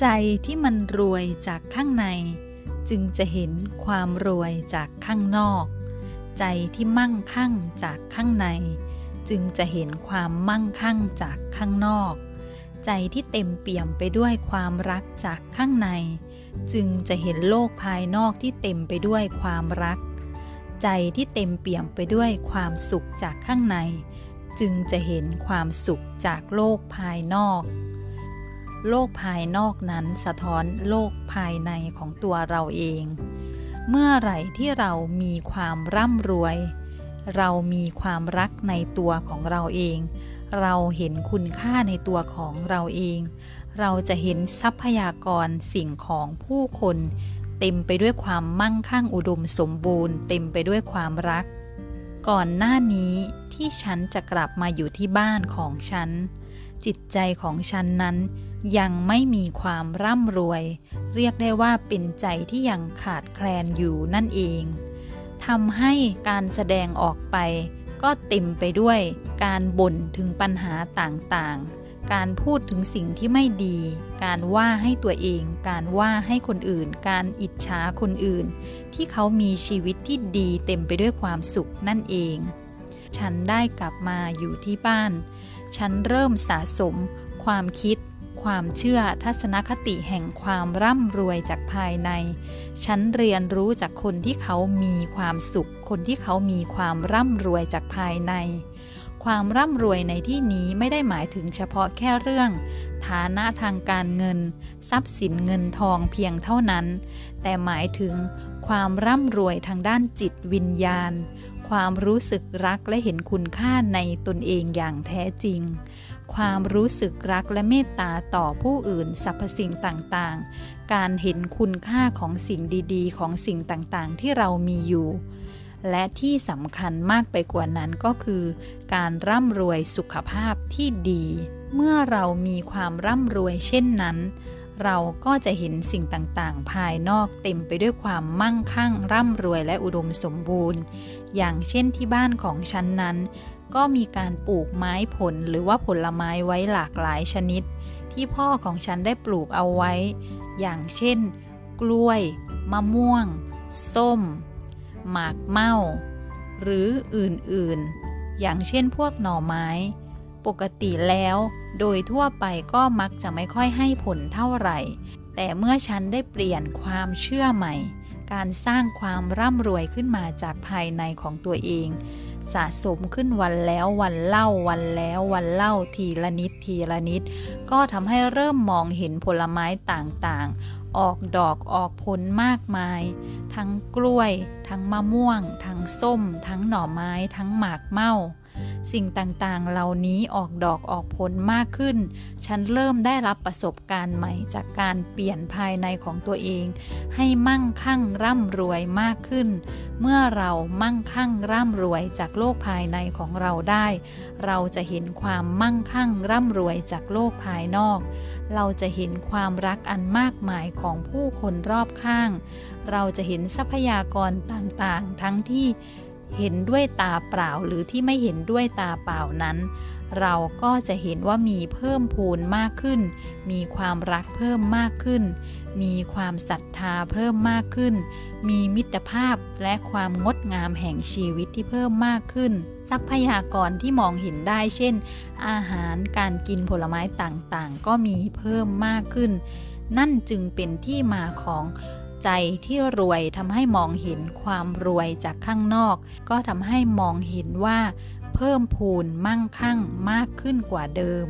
ใจที่มันรวยจากข้างใน จึงจะเห็นความรวยจากข้างนอก ใจที่มั่งคั่งจากข้างใน จึงจะเห็นความมั่งคั่งจากข้างนอก ใจที่เต็มเปี่ยมไปด้วยความรักจากข้างใน จึงจะเห็นโลกภายนอกที่เต็มไปด้วยความรัก ใจที่เต็มเปี่ยมไปด้วยความสุขจากข้างใน จึงจะเห็นความสุขจากโลกภายนอก โลกภายนอกนั้นสะท้อนโลกภายในของตัวเราเอง เมื่อไหร่ที่เรามีความร่ำรวย เรามีความรักในตัวของเราเอง เราเห็นคุณค่าในตัวของเราเอง เราจะเห็นทรัพยากรสิ่งของผู้คน เต็มไปด้วยความมั่งคั่งอุดมสมบูรณ์ เต็มไปด้วยความรัก ก่อนหน้านี้ที่ฉันจะกลับมาอยู่ที่บ้านของฉัน จิตใจของฉันนั้น ยังไม่มีความร่ำรวย เรียกได้ว่าเป็นใจที่ยังขาดแคลนอยู่นั่นเองทำให้การแสดงออกไป ก็เต็มไปด้วยการบ่นถึงปัญหาต่างๆ การพูดถึงสิ่งที่ไม่ดี การว่าให้ตัวเอง การว่าให้คนอื่น การอิจฉาคนอื่น ที่เขามีชีวิตที่ดีเต็มไปด้วยความสุขนั่นเอง ฉันได้กลับมาอยู่ที่บ้าน ฉันเริ่มสะสม ความคิด ความเชื่อทัศนคติแห่งความร่ำรวยจากภายใน ฉันเรียนรู้จากคนที่เขามีความสุข คนที่เขามีความร่ำรวยจากภายใน ความร่ำรวยในที่นี้ไม่ได้หมายถึงเฉพาะแค่เรื่อง ฐานะทางการเงิน ทรัพย์สินเงินทองเพียงเท่านั้น แต่หมายถึงความร่ำรวยทางด้านจิตวิญญาณ ความรู้สึกรักและเห็นคุณค่าในตนเองอย่างแท้จริง ความรู้สึกรักและเมตตาต่อผู้อื่นสรรพสิ่งต่างๆ การเห็นคุณค่าของสิ่งดีๆ ของสิ่งต่างๆ ที่เรามีอยู่ และที่สำคัญมากไปกว่านั้นก็คือ การร่ำรวยสุขภาพที่ดี เมื่อเรามีความร่ำรวยเช่นนั้นเราก็จะเห็นสิ่งต่าง ๆ ภายนอกเต็มไปด้วยความมั่งคั่ง ร่ำรวยและอุดมสมบูรณ์ อย่างเช่นที่บ้านของฉันนั้น ก็มีการปลูกไม้ผลหรือว่าผลไม้ไว้หลากหลายชนิด ที่พ่อของฉันได้ปลูกเอาไว้ อย่างเช่น กล้วย มะม่วง ส้ม หมากเม่า หรืออื่นๆ อย่างเช่นพวกหน่อไม้ ปกติแล้วโดยทั่วไปก็มักจะไม่ค่อยให้ผลเท่าไหร่ แต่เมื่อฉันได้เปลี่ยนความเชื่อใหม่ การสร้างความร่ำรวยขึ้นมาจากภายในของตัวเอง สะสมขึ้นวันแล้ววันเล่าวันแล้ววันเล่าทีละนิดทีละนิด ก็ทำให้เริ่มมองเห็นผลไม้ต่างๆ ออกดอกออกผลมากมาย ทั้งกล้วย ทั้งมะม่วง ทั้งส้ม ทั้งหน่อไม้ ทั้งหมากเม่า สิ่งต่างๆ เหล่านี้ออกดอกออกผลมากขึ้น ฉันเริ่มได้รับประสบการณ์ใหม่จากการเปลี่ยนภายในของตัวเอง ให้มั่งคั่งร่ำรวยมากขึ้น เมื่อเรามั่งคั่งร่ำรวยจากโลกภายในของเราได้ เราจะเห็นความมั่งคั่งร่ำรวยจากโลกภายนอก เราจะเห็นความรักอันมากมายของผู้คนรอบข้าง เราจะเห็นทรัพยากรต่างๆ ทั้งที่ เห็นด้วยตาเปล่าหรือที่ไม่เห็นด้วยตาเปล่านั้น เราก็จะเห็นว่ามีเพิ่มพูนมากขึ้น มีความรักเพิ่มมากขึ้น มีความศรัทธาเพิ่มมากขึ้น มีมิตรภาพและความงดงามแห่งชีวิตที่เพิ่มมากขึ้น ทรัพยากรที่มองเห็นได้เช่น อาหารการกินผลไม้ต่างๆ ก็มีเพิ่มมากขึ้น นั่นจึงเป็นที่มาของ ใจที่รวยทำให้มองเห็นความรวยจากข้างนอก ก็ทำให้มองเห็นว่า เพิ่มพูนมั่งคั่งมากขึ้นกว่าเดิม